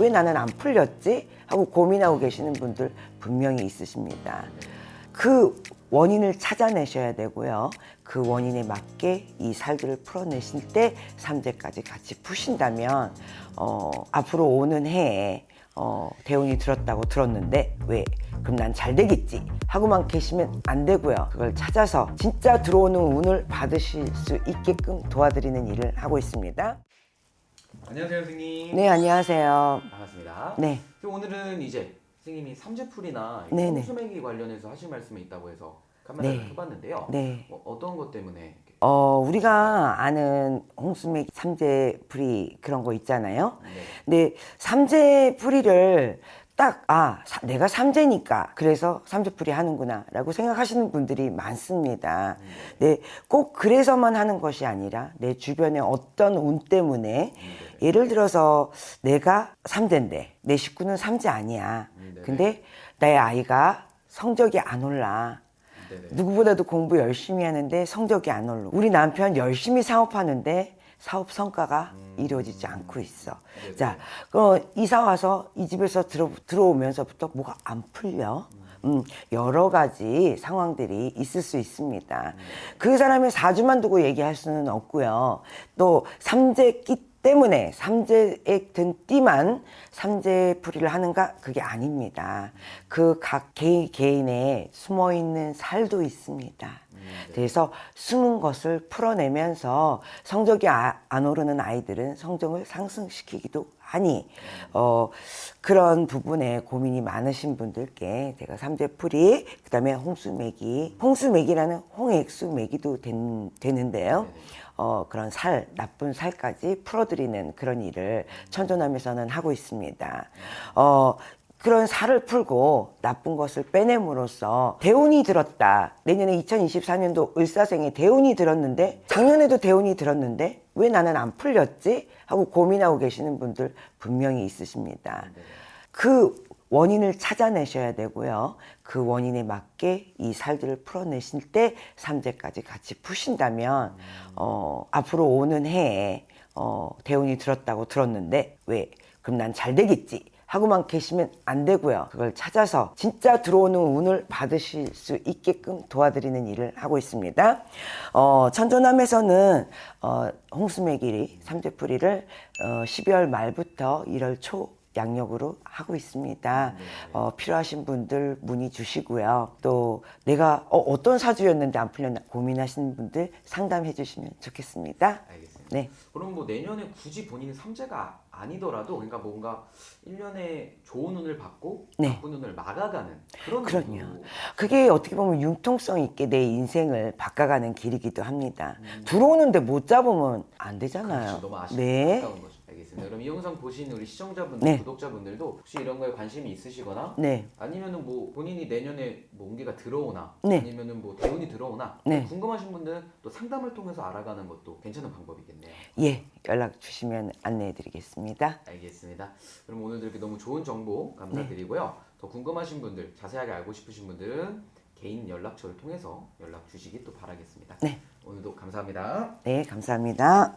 왜 나는 안 풀렸지? 하고 고민하고 계시는 분들 분명히 있으십니다. 그 원인을 찾아내셔야 되고요. 그 원인에 맞게 이 살들을 풀어내실 때 삼재까지 같이 푸신다면 어, 앞으로 오는 해에 어, 대운이 들었다고 들었는데 왜? 그럼 난 잘 되겠지 하고만 계시면 안 되고요. 그걸 찾아서 진짜 들어오는 운을 받으실 수 있게끔 도와드리는 일을 하고 있습니다. 안녕하세요 선생님. 네, 안녕하세요. 반갑습니다. 네. 오늘은 이제 선생님이 삼재풀이나 네 네. 수맥이 관련해서 하실 말씀이 있다고 해서 카메라를 네. 켜봤는데요. 네. 어, 어떤 것 때문에 이렇게 어, 우리가 아는 홍수맥 삼재 풀이 그런 거 있잖아요. 네. 근데 삼재 풀이를 딱, 아, 사- 내가 삼재니까 그래서 삼재 풀이 하는구나 라고 생각하시는 분들이 많습니다. 네, 꼭 그래서만 하는 것이 아니라 내 주변에 어떤 운 때문에 예를 들어서 내가 삼재인데 내 식구는 삼재 아니야. 음. 근데 나의 아이가 성적이 안 올라. 누구보다도 공부 열심히 하는데 성적이 안 올라. 우리 남편 열심히 사업하는데 사업 성과가 이루어지지 않고 있어. 자, 그 이사 와서 이 집에서 들어, 들어오면서부터 뭐가 안 풀려. 음, 여러 가지 상황들이 있을 수 있습니다. 그 사람의 사주만 두고 얘기할 수는 없고요. 또 삼재 끼 때문에 삼재에 든 띠만 삼재풀이를 하는가 그게 아닙니다. 그 각 개인 개인의 숨어 있는 살도 있습니다. 그래서 숨은 것을 풀어내면서 성적이 아- 안 오르는 아이들은 성적을 상승시키기도 하니 어, 그런 부분에 고민이 많으신 분들께 제가 삼재 풀이 그다음에 홍수매기 홍수매기라는 홍액수매기도 된- 되는데요. 어, 그런 살, 나쁜 살까지 풀어드리는 그런 일을 천존함에서는 하고 있습니다. 어, 그런 살을 풀고 나쁜 것을 빼냄으로써 대운이 들었다. 내년에 2024년도 을사생에 대운이 들었는데 작년에도 대운이 들었는데 왜 나는 안 풀렸지? 하고 고민하고 계시는 분들 분명히 있으십니다. 그 원인을 찾아내셔야 되고요. 그 원인에 맞게 이 살들을 풀어내실 때 삼재까지 같이 푸신다면 어, 앞으로 오는 해에 어, 대운이 들었다고 들었는데 왜? 그럼 난 잘 되겠지. 하고만 계시면 안 되고요. 그걸 찾아서 진짜 들어오는 운을 받으실 수 있게끔 도와드리는 일을 하고 있습니다. 어, 천조남에서는 어, 홍수매길이 삼재풀이를 어, 12월 말부터 1월 초 양력으로 하고 있습니다. 어, 필요하신 분들 문의 주시고요. 또 내가 어, 떤 사주였는데 안 풀렸나 고민하시는 분들 상담해 주시면 좋겠습니다. 알겠습니다. 네. 그럼 뭐 내년에 굳이 본인이 삼재가 아니더라도 그러니까 뭔가 1년에 좋은 운을 받고 네. 나쁜 운을 막아가는 그런 그럼요. 그게 어떻게 보면 융통성 있게 내 인생을 바꿔가는 길이기도 합니다. 들어오는데 못 잡으면 안 되잖아요. 그렇죠. 너무 아쉽 네. 아까운 거죠. 알겠습니다. 그럼 이 영상 보신 우리 시청자분들, 네. 구독자분들도 혹시 이런 거에 관심이 있으시거나 네. 아니면은 뭐 본인이 내년에 뭐 운기가 들어오나 네. 아니면은 뭐 대운이 들어오나 네. 궁금하신 분들은 또 상담을 통해서 알아가는 것도 괜찮은 방법이겠네요. 예. 연락 주시면 안내해 드리겠습니다. 알겠습니다. 그럼 오늘도 이렇게 너무 좋은 정보 감사드리고요. 네. 더 궁금하신 분들, 자세하게 알고 싶으신 분들은 개인 연락처를 통해서 연락 주시기 또 바라겠습니다. 네. 오늘도 감사합니다. 네. 감사합니다.